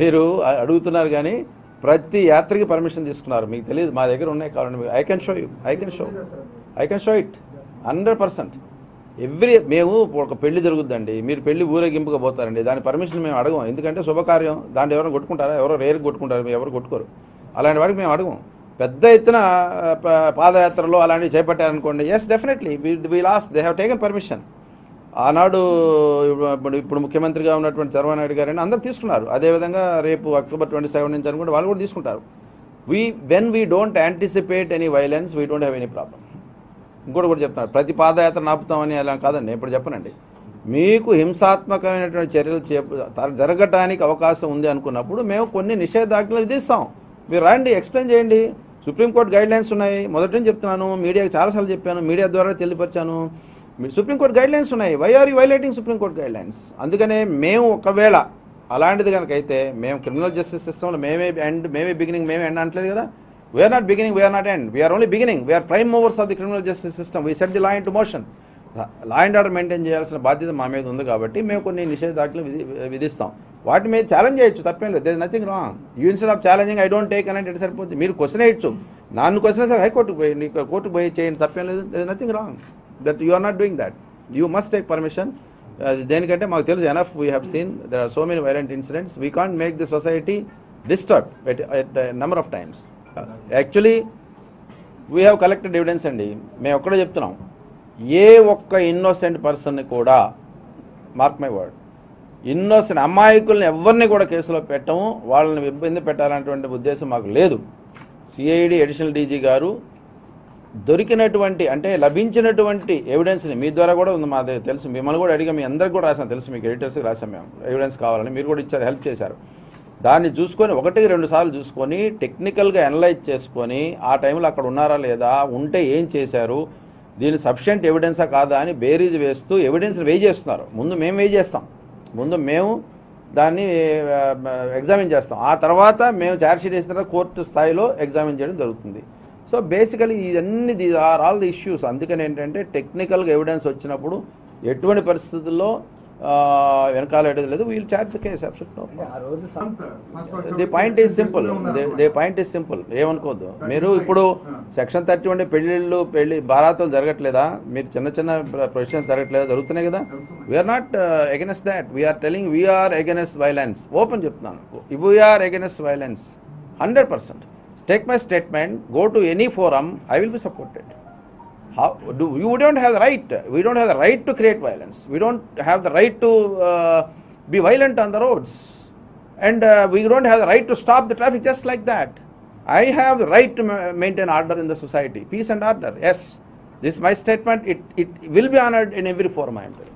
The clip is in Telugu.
మీరు అడుగుతున్నారు కానీ ప్రతి యాత్రకి పర్మిషన్ తీసుకున్నారు. మీకు తెలియదు మా దగ్గర ఉన్నాయి కావాలండి I can show you I can show I can show it hundred percent every మేము ఒక పెళ్ళి జరుగుద్దండి. మీరు పెళ్ళి ఊరేగింపుగా పోతారండి. దాని పర్మిషన్ మేము అడగం. ఎందుకంటే శుభకార్యం. దాంట్లో ఎవరైనా కొట్టుకుంటారా? ఎవరో రేరు కొట్టుకుంటారు. మేము ఎవరు కొట్టుకోరు. అలాంటి వాడికి మేము అడగం. పెద్ద ఎత్తున పాదయాత్రలో అలాంటివి చేపట్టారనుకోండి. Yes definitely we last they have taken permission ఆనాడు ఇప్పుడు ఇప్పుడు ముఖ్యమంత్రిగా ఉన్నటువంటి చంద్రబాబు గారిని అందరు తీసుకున్నారు. అదేవిధంగా రేపు అక్టోబర్ ట్వంటీ సెవెన్ నుంచి అనుకుంటే వాళ్ళు కూడా తీసుకుంటారు. We when we don't anticipate any violence we don't have any problem ఇంకోటి కూడా చెప్తున్నారు. ప్రతి పాదయాత్ర నాపుతామని అలా కాదండి ఇప్పుడు చెప్పనండి. మీకు హింసాత్మకమైనటువంటి చర్యలు చే జరగటానికి అవకాశం ఉంది అనుకున్నప్పుడు మేము కొన్ని నిషేధాజ్ఞలు విధిస్తాం. మీరు రండి ఎక్స్ప్లెయిన్ చేయండి. సుప్రీంకోర్టు గైడ్ లైన్స్ ఉన్నాయి. మొదటి నుంచి చెప్తున్నాను మీడియాకి చాలాసార్లు చెప్పాను మీడియా ద్వారా తెలియపరిచాను. సుప్రీంకోర్టు గైడ్ లైన్స్ ఉన్నాయి. Why are you violating supreme court guidelines అందుకనే మేము ఒకవేళ అలాంటిది కనుకైతే అయితే మేము క్రిమినల్ జస్టిస్ సిస్టంలో మేమే ఎండ్ మేమే బిగినింగ్ మేమే ఎండ్ అంటలేదు కదా? We are not beginning we are not end we are only beginning we are prime movers of the criminal justice system we set the law in motion law and order maintain చేయాల్సిన బాధ్యత మా మీద ఉంది కాబట్టి మేము కొన్ని నిషేధాజ్ఞలు విధి విధిస్తాం. వాటి మీద ఛాలెంజ్ చేయొచ్చు తప్పేం లేదు. There nothing wrong you instead of challenging I don't take అని అంటే సరిపోతుంది మీరు క్వశ్చన్ వేయచ్చు. నన్ను క్వశ్చన్ వేస్తే హైకోర్టుకు పోయి నీకు కోర్టుకు పోయి చేయండి తప్పేం లేదు. There nothing wrong that you are not doing that you must take permission దేనికంటే మాకు తెలుసు enough we have seen there are so many violent incidents we can't make the society disturb at at number of times actually we have collected evidence అండి. మేము ఒక్కడే చెప్తున్నాం. ఏ ఒక్క ఇన్నోసెంట్ పర్సన్ని కూడా మార్క్ మై వర్డ్ ఇన్నోసెంట్ అమాయకుల్ని ఎవరిని కూడా కేసులో పెట్టము. వాళ్ళని ఇబ్బంది పెట్టాలనేటువంటి ఉద్దేశం మాకు లేదు. సిఐడి అడిషనల్ డీజీ గారు దొరికినటువంటి అంటే లభించినటువంటి ఎవిడెన్స్ని మీ ద్వారా కూడా ఉంది మా తెలుసు. మిమ్మల్ని కూడా అడిగా మీ అందరికి కూడా రాసాం తెలుసు. మీకు ఎడిటర్స్కి రాసాం మేము. ఎవిడెన్స్ కావాలని మీరు కూడా ఇచ్చారు హెల్ప్ చేశారు. దాన్ని చూసుకొని ఒకటికి రెండు సార్లు చూసుకొని టెక్నికల్గా అనలైజ్ చేసుకొని ఆ టైంలో అక్కడ ఉన్నారా లేదా ఉంటే ఏం చేశారు దీని సఫిషియంట్ ఎవిడెన్సా కాదా అని బేరీజ్ వేస్తూ ఎవిడెన్స్ని వెయి చేస్తున్నారు. ముందు మేము వెయి చేస్తాం. ముందు మేము దాన్ని ఎగ్జామిన్ చేస్తాం. ఆ తర్వాత మేము ఛార్జ్షీట్ వేసిన తర్వాత కోర్టు స్థాయిలో ఎగ్జామిన్ చేయడం జరుగుతుంది. సో బేసికలీ ఇవన్నీ the are all the issues. అందుకని ఏంటంటే టెక్నికల్గా ఎవిడెన్స్ వచ్చినప్పుడు ఎటువంటి పరిస్థితుల్లో ఆ, వెనకాల లేదు. We'll charge the case the point is simple the point is simple ఏమనుకోవద్దు. మీరు ఇప్పుడు సెక్షన్ థర్టీ ఉండే పెళ్ళిళ్ళు పెళ్ళి బారాతులు జరగట్లేదా? మీరు చిన్న చిన్న ప్రొఫెషన్స్ జరగట్లేదా? జరుగుతున్నాయి కదా? We are not against that we are telling we are against violence open చెప్తున్నాను. We are against violence hundred percent take my statement, go to any forum, I will be supported. How do you don't have the right? We don't have the right to create violence. We don't have the right to uh, be violent on the roads, and uh, we don't have the right to stop the traffic just like that. I have the right to ma maintain order in the society, peace and order. Yes, this is my statement. It it will be honored in every forum I am doing.